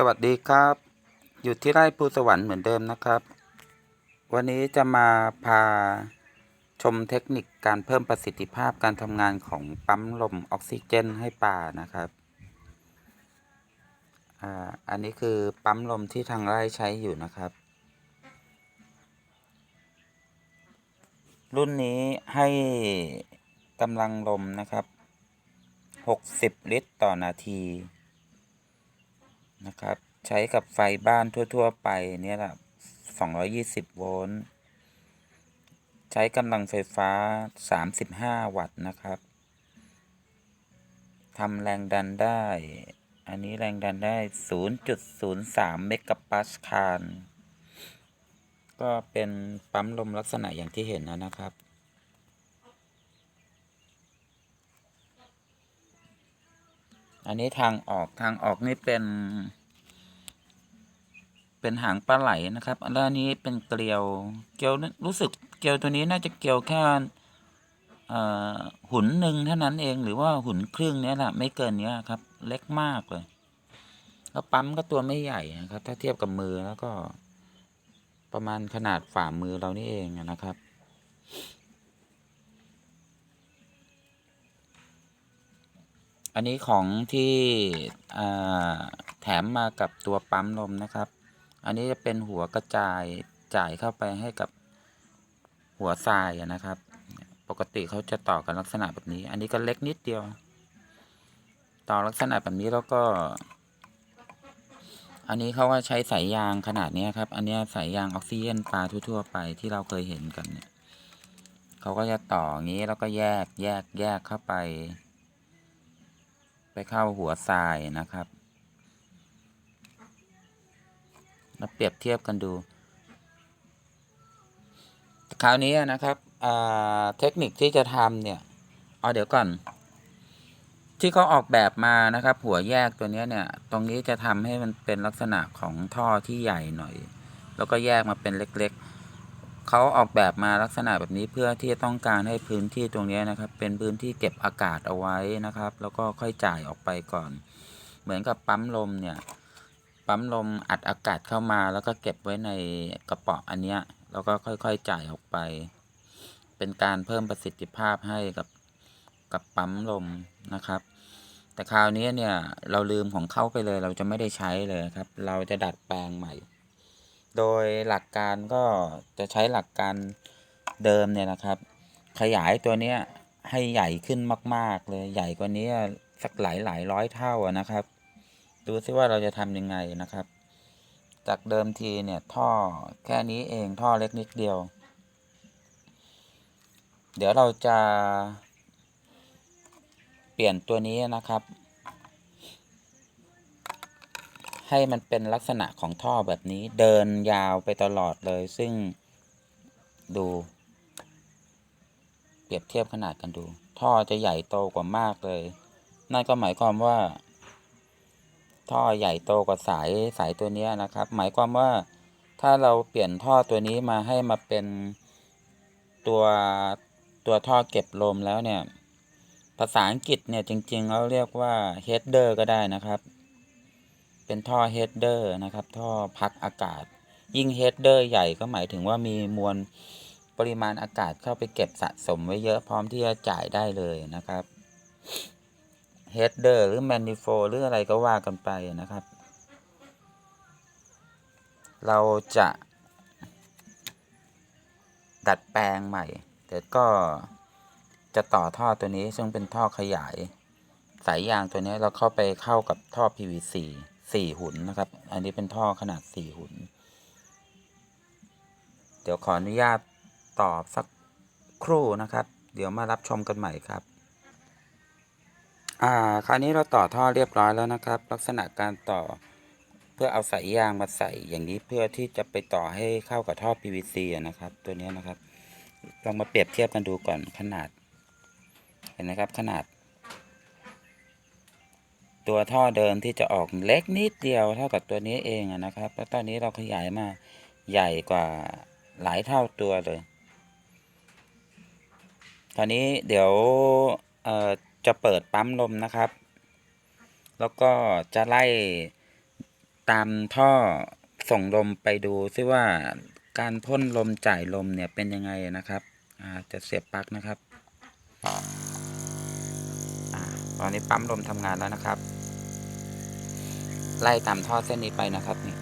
สวัสดีครับ อยู่ที่ไร่ภูสวรรค์เหมือนเดิมนะครับ วันนี้จะมาพาชมเทคนิคการเพิ่มประสิทธิภาพการทำงานของปั๊มลมออกซิเจนให้ป่านะครับอ่าอันนี้คือปั๊มลมที่ทางไร่ใช้อยู่นะครับ รุ่นนี้ให้กำลังลมนะครับ 60 ลิตรต่อนาที นะครับ ใช้กับไฟบ้านทั่ว ๆ ไปเนี่ยแหละ220 โวลต์ ใช้กำลังไฟฟ้า 35 วัตต์นะครับทำแรงดันได้ อันนี้แรงดันได้ 0.03 เมกะปาสคาล ก็เป็นปั๊มลมลักษณะอย่างที่เห็นนะนะครับอันนี้ทางออกทางออกนี่เป็น เป็นหางปลาไหลนะครับแล้วอันนี้เป็นเกลียว เกลียวรู้สึกเกลียวตัวนี้น่าจะเกลียวแค่หุ่นหนึ่งเท่านั้นเองหรือว่าหุ่นครึ่งเนี้ยแหละไม่เกินเนี้ยครับ เล็กมากเลยแล้วปั๊มก็ตัวไม่ใหญ่นะครับ ถ้าเทียบกับมือแล้วก็ ประมาณขนาดฝ่ามือเรานี่เองนะครับ อันนี้ของที่แถมมากับตัวปั๊มลมนะครับ อันนี้จะเป็นหัวกระจายจ่ายเข้าไปให้กับหัวทรายนะครับ ปกติเขาจะต่อกันลักษณะแบบนี้ อันนี้ก็เล็กนิดเดียว ต่อลักษณะแบบนี้แล้วก็ อันนี้เขาก็ใช้สายยางขนาดนี้ครับ อันนี้สายยางออกซิเจนปลาทั่วๆไปที่เราเคยเห็นกันเนี่ยเขาก็จะต่ออย่างนี้แล้วก็แยกแยกแยกเข้าไป ไปเข้าหัวทรายนะครับ มาเปรียบเทียบกันดูคราวนี้นะครับเทคนิคที่จะทำเนี่ยเอาเดี๋ยวก่อน ที่เขาออกแบบมานะครับ หัวแยกตัวนี้เนี่ย ตรงนี้จะทำให้มันเป็นลักษณะของท่อที่ใหญ่หน่อย แล้วก็แยกมาเป็นเล็ก ๆเขาออกแบบมาลักษณะแบบนี้เพื่อที่จะต้องการให้พื้นที่ตรงนี้นะครับ เป็นพื้นที่เก็บอากาศเอาไว้นะครับ แล้วก็ค่อยจ่ายออกไปก่อน เหมือนกับปั๊มลมเนี่ย ปั๊มลมอัดอากาศเข้ามาแล้วก็เก็บไว้ในกระป๋ออันเนี้ยแล้วก็ค่อยๆจ่ายออกไป เป็นการเพิ่มประสิทธิภาพให้กับกับปั๊มลมนะครับ แต่คราวนี้เนี่ยเราลืมของเข้าไปเลย เราจะไม่ได้ใช้เลยครับ เราจะดัดแปลงใหม่ โดยหลักการก็จะใช้หลักการเดิมเนี่ยนะครับ ขยายตัวเนี้ยให้ใหญ่ขึ้นมาก ๆ เลยใหญ่กว่านี้สักหลายหลายร้อยเท่านะครับ ดูซิว่าเราจะทำยังไงนะครับ จากเดิมทีเนี่ยท่อแค่นี้เองท่อเล็กนิดเดียว เดี๋ยวเราจะ เปลี่ยนตัวนี้นะครับ ให้มันเป็นลักษณะของท่อแบบนี้เดินยาวไปตลอดเลยซึ่งดู เปรียบเทียบขนาดกันดู ท่อจะใหญ่โตกว่ามากเลย นั่นก็หมายความว่า ท่อใหญ่โตกว่าสายสายตัวนี้นะครับ หมายความว่าถ้าเราเปลี่ยนท่อตัวนี้มาให้มาเป็นตัวตัวท่อเก็บลมแล้วเนี่ย ภาษาอังกฤษเนี่ยจริงๆเราเรียกว่า header ก็ได้นะครับ เป็นท่อ header นะครับ ท่อพักอากาศ ยิ่ง header ใหญ่ก็หมายถึงว่ามีมวลปริมาณอากาศเข้าไปเก็บสะสมไว้เยอะพร้อมที่จะจ่ายได้เลยนะครับ header หรือ manifold หรืออะไรก็ว่ากันไปนะครับ เราจะดัดแปลงใหม่ แต่ก็จะต่อท่อตัวนี้ซึ่งเป็นท่อขยาย สายยางตัวนี้เราเข้าไปเข้ากับท่อ PVC สี่หุ่นนะครับ อันนี้เป็นท่อขนาดสี่หุ่น เดี๋ยวขออนุญาตตอบสักครู่นะครับ เดี๋ยวมารับชมกันใหม่ครับ อ่าคราวนี้เราต่อท่อเรียบร้อยแล้วนะครับ ลักษณะการต่อเพื่อเอาสายยางมาใส่อย่างนี้เพื่อที่จะไปต่อให้เข้ากับท่อ PVC นะครับ ตัวนี้นะครับ ลองมาเปรียบเทียบกันดูก่อนขนาด เห็นนะครับขนาด ตัวท่อเดิมที่จะออกเล็กนิดเดียวเท่ากับตัวนี้เองนะครับ แล้วตอนนี้เราขยายมาใหญ่กว่าหลายเท่าตัวเลยคราวนี้เดี๋ยวเอ่อ จะเปิดปั๊มลมนะครับ แล้วก็จะไล่ตามท่อส่งลมไปดูซิว่าการพ่นลมจ่ายลมเนี่ยเป็นยังไงนะครับอ่าจะเสียบปลั๊กนะครับอตอนนี้ปั๊มลมทำงานแล้วนะครับ ไล่ตามท่อเส้นนี้ไปนะครับนี่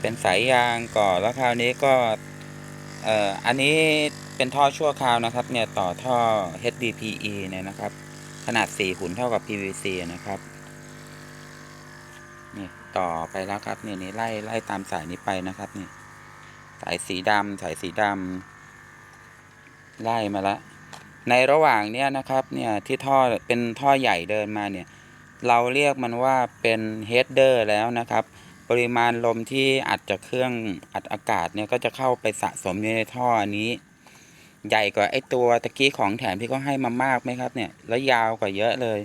เป็นสายยางก่อนแล้วคราวนี้ก็เอ่ออันนี้เป็นท่อชั่วคราวนะครับ เนี่ยต่อท่อ HDPE เนี่ยนะครับ ขนาด4หุ่นเท่ากับ PVC นะครับ นี่ต่อไปแล้วครับเนี่ยนี่ไล่ไล่ตามสายนี้ไปนะครับนี่สายสีดำสายสีดำไล่มาล้วในระหว่างเนี้ยนะครับเนี่ยที่ท่อเป็นท่อใหญ่เดินมาเนี่ย เราเรียกมันว่าเป็นเฮดเดอร์แล้วนะครับ ปริมาณลมที่อัดจากเครื่องอัดอากาศเนี่ยก็จะเข้าไปสะสมอยู่ในท่ออันนี้ ใหญ่กว่าไอ้ตัวตะกี้ของแถมที่เขาให้มามากไหมครับเนี่ย แล้วยาวกว่าเยอะเลย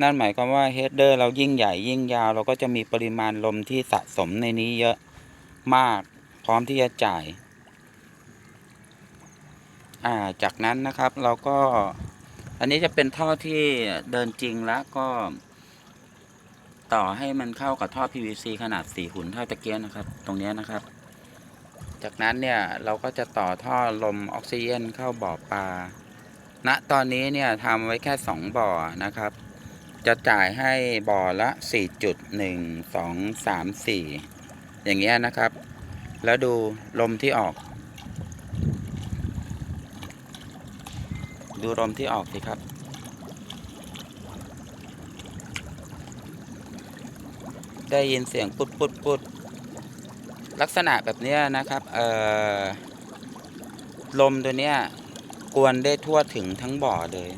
นั่นหมายความว่าเฮดเดอร์เรายิ่งใหญ่ยิ่งยาว เราก็จะมีปริมาณลมที่สะสมในนี้เยอะมาก พร้อมที่จะจ่าย อ่าจากนั้นนะครับเราก็ อันนี้จะเป็นท่อที่เดินจริงแล้วก็ ต่อให้มันเข้ากับท่อ PVC ขนาด4หุ่นเท่าตะเกียนะครับ ตรงนี้นะครับ จากนั้นเนี่ยเราก็จะต่อท่อลมออกซิเจนเข้าบ่อปลา ณ ตอนนี้เนี่ยทำไว้แค่ 2 บ่อนะครับ จะจ่ายให้บ่อละ 4.1 2 3 4 อย่างเงี้ยนะครับ แล้วดูลมที่ออก ดูลมที่ออกสิครับได้ยินเสียงปุดปุดปุด ลักษณะแบบนี้นะครับลมตัวเนี้ยกวนได้ทั่วถึงทั้งบ่อเลย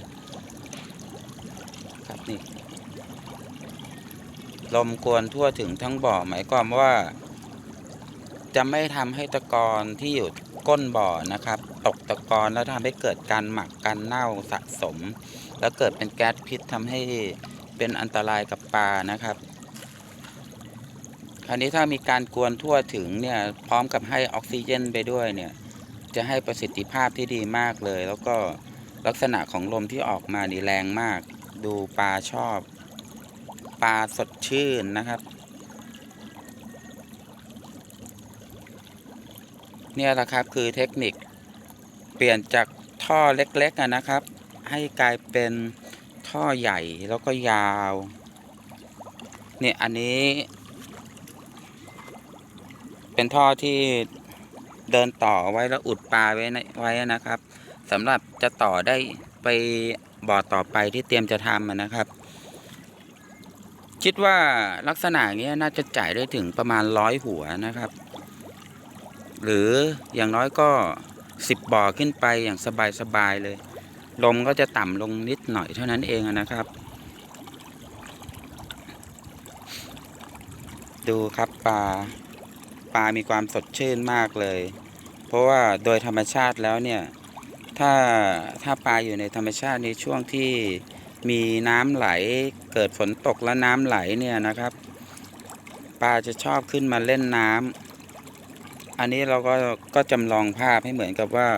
ครับนี่ลมกวนทั่วถึงทั้งบ่อ หมายความว่า จะไม่ทำให้ตะกอนที่อยู่ก้นบ่อนะครับ ตกตะกอนแล้วทำให้เกิดการหมักการเน่าสะสม แล้วเกิดเป็นแก๊สพิษทำให้เป็นอันตรายกับปลานะครับ คราวนี้ถ้ามีการกวนทั่วถึงเนี่ยพร้อมกับให้ออกซิเจนไปด้วยเนี่ยจะให้ประสิทธิภาพที่ดีมากเลย แล้วก็ลักษณะของลมที่ออกมานี่แรงมาก ดูปลาชอบ ปลาสดชื่นนะครับ เนี่ยแหละครับคือเทคนิคเปลี่ยนจากท่อเล็กๆนะครับ ให้กลายเป็นท่อใหญ่แล้วก็ยาว เนี่ยอันนี้ เป็นท่อที่เดินต่อไว้แล้วอุดปลาไว้ในไว้นะครับสำหรับจะต่อได้ไปบ่อต่อไปที่เตรียมจะทำอะนะครับ คิดว่าลักษณะอย่างนี้น่าจะจ่ายได้ถึงประมาณร้อยหัวนะครับ หรืออย่างน้อยก็สิบบ่อขึ้นไปอย่างสบายๆเลย ลมก็จะต่ำลงนิดหน่อยเท่านั้นเองนะครับ ดูครับปลา ปลามีความสดชื่นมากเลย เพราะว่าโดยธรรมชาติแล้วเนี่ยถ้าถ้าปลาอยู่ในธรรมชาติในช่วงที่มีน้ำไหลเกิดฝนตกแล้วน้ำไหลเนี่ยนะครับ ปลาจะชอบขึ้นมาเล่นน้ำอันนี้เราก็ก็จำลองภาพให้เหมือนกับว่า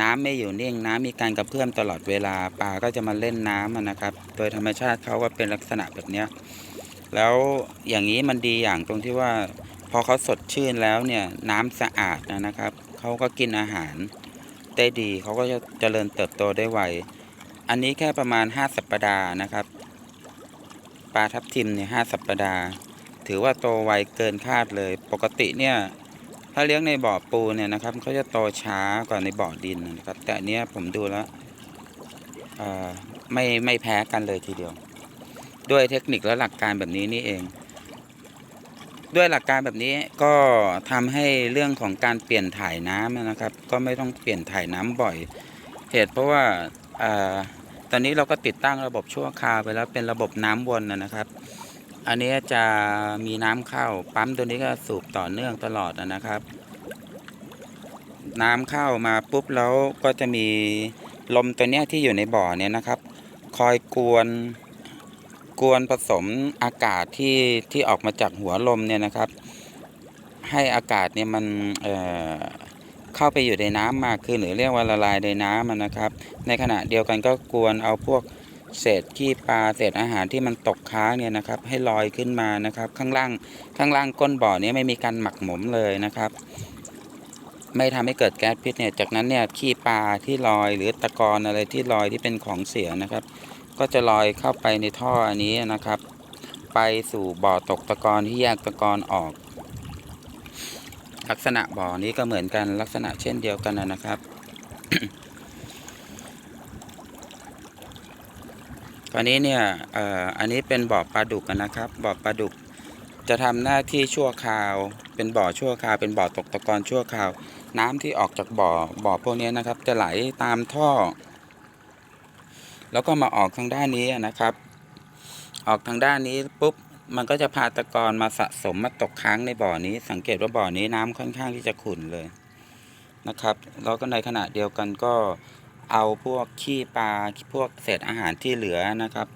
น้ำไม่อยู่นิ่งน้ำมีการกระเพื่อมตลอดเวลาปลาก็จะมาเล่นน้ำนะครับ โดยธรรมชาติเขาก็เป็นลักษณะแบบเนี้ย แล้วอย่างนี้มันดีอย่างตรงที่ว่าพอเขาสดชื่นแล้วเนี่ยน้ำสะอาดนะนะครับเขาก็กินอาหารได้ดีเขาก็จะเจริญเติบโตได้ไวอันนี้แค่ประมาณ 5 สัปดาห์นะครับปลาทับทิมเนี่ยห้าสัปดาห์ ถือว่าโตไวเกินคาดเลย ปกติเนี่ยถ้าเลี้ยงในบ่อปูเนี่ยนะครับเขาจะโตช้ากว่าในบ่อดินนะครับ แต่อันเนี้ยผมดูแล้วไม่ไม่แพ้กันเลยทีเดียว ด้วยเทคนิคและหลักการแบบนี้นี่เอง ด้วยหลักการแบบนี้ก็ทำให้เรื่องของการเปลี่ยนถ่ายน้ำนะครับ ก็ไม่ต้องเปลี่ยนถ่ายน้ำบ่อย เหตุเพราะว่าอตอนนี้เราก็ติดตั้งระบบชั่วคราวไปแล้วเป็นระบบน้ำวนนะครับ อันนี้จะมีน้ำเข้าปั๊มตัวนี้ก็สูบต่อเนื่องตลอดนะครับน้ำเข้ามาปุ๊บแล้วก็จะมีลมตัวเนี้ยที่อยู่ในบ่อเนี่ยนะครับ คอยกวน กวนผสมอากาศที่ที่ออกมาจากหัวลมเนี่ยนะครับ ให้อากาศเนี่ยมันเเข้าไปอยู่ในน้ำมากขึ้นหรือเรียกว่าละลายในน้ำอะนนะครับ ในขณะเดียวกันก็กวนเอาพวกเศษขี้ปลาเศษอาหารที่มันตกค้างเนี่ยนะครับ ให้ลอยขึ้นมานะครับ ข้างล่างข้างล่างก้นบ่อนี้ไม่มีการหมักหมมเลยนะครับ ไม่ทำให้เกิดแก๊สพิษเนี่ยจากนั้นเนี่ยขี้ปลาที่ลอยหรือตะกอนอะไรที่ลอยที่เป็นของเสียนะครับ ก็จะลอยเข้าไปในท่ออันนี้นะครับ ไปสู่บ่อตกตะกอนที่แยกตะกอนออก ลักษณะบ่อนี้ก็เหมือนกันลักษณะเช่นเดียวกันนะครับ ตอนนี้เนี่ยอ,อันนี้เป็นบ่อปลาดุกนะครับ บ่อปลาดุกจะทำหน้าที่ชั่วคราว เป็นบ่อชั่วคราว เป็นบ่อตกตะกอนชั่วคราว น้ำที่ออกจากบ่อ บ่อพวกนี้นะครับ จะไหลตามท่อ แล้วก็มาออกทางด้านนี้นะครับ ออกทางด้านนี้ปุ๊บมันก็จะพาตะกอนมาสะสมมาตกค้างในบ่อนี้ สังเกตว่าบ่อนี้น้ำค่อนข้างที่จะขุ่นเลยนะครับ แล้วก็ในขณะเดียวกันก็เอาพวกขี้ปลาพวกเศษอาหารที่เหลือนะครับ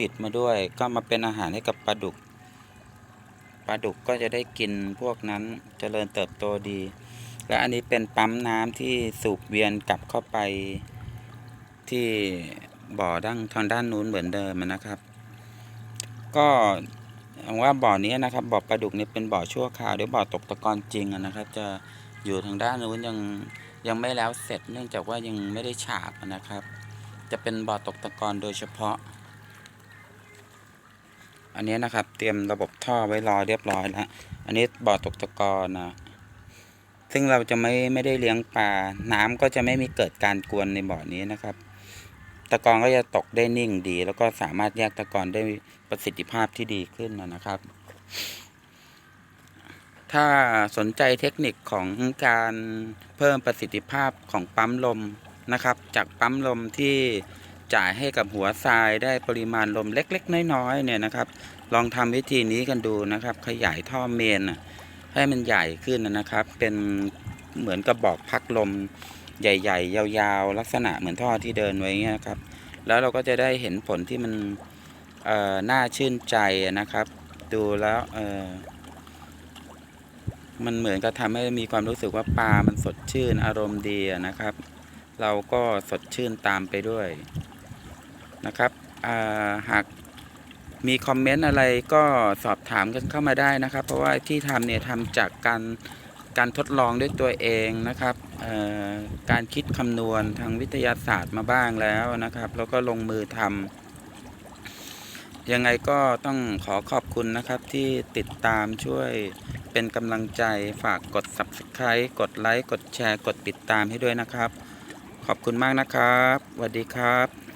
ติดมาด้วยก็มาเป็นอาหารให้กับปลาดุกปลาดุกก็จะได้กินพวกนั้นเจริญเติบโตดี และอันนี้เป็นปั๊มน้ำที่สูบเวียนกลับเข้าไปที่ บ่อดั้งทางด้านนู้นเหมือนเดิมนะครับ ก็ว่าบ่อนี้นะครับบ่อปลาดุกนี่เป็นบ่อชั่วคราวหรือบ่อตกตะกอนจริงนะครับ จะอยู่ทางด้านนู้นยังยังไม่แล้วเสร็จ เนื่องจากว่ายังไม่ได้ฉาบนะครับ จะเป็นบ่อตกตะกอนโดยเฉพาะ อันนี้นะครับ เตรียมระบบท่อไว้รอเรียบร้อยแล้วอันนี้บ่อตกตะกอนนะซึ่งเราจะไม่ไม่ได้เลี้ยงปลาน้ำก็จะไม่มีเกิดการกวนในบ่อนี้นะครับ ตะกอนก็จะตกได้นิ่งดี แล้วก็สามารถแยกตะกอนได้ประสิทธิภาพที่ดีขึ้นนะนะครับ ถ้าสนใจเทคนิคของการเพิ่มประสิทธิภาพของปั๊มลมนะครับ จากปั๊มลมที่จ่ายให้กับหัวทรายได้ปริมาณลมเล็ก ๆ น้อยๆเนี่ยนะครับ ลองทำวิธีนี้กันดูนะครับ ขยายท่อเมนให้มันใหญ่ขึ้นนะครับ เป็นเหมือนกระบอกพักลม ใหญ่ ๆ ยาวๆ ลักษณะเหมือนท่อที่เดินไว้เงี้ยครับ แล้วเราก็จะได้เห็นผลที่มันน่าชื่นใจนะครับ ดูแล้วมันเหมือนกับทำให้มีความรู้สึกว่าปลา มันสดชื่นอารมณ์ดีนะครับ เราก็สดชื่นตามไปด้วยนะครับหากมีคอมเมนต์อะไรก็สอบถามกันเข้ามาได้นะครับ เพราะว่าที่ทำเนี่ยทำจากการ การทดลองด้วยตัวเองนะครับการคิดคำนวณทางวิทยาศาสตร์มาบ้างแล้วนะครับ แล้วก็ลงมือทำยังไงก็ต้องขอขอบคุณนะครับที่ติดตามช่วยเป็นกำลังใจฝากกด subscribe กดไลค์กดแชร์ กดติดตามให้ด้วยนะครับ ขอบคุณมากนะครับสวัสดีครับ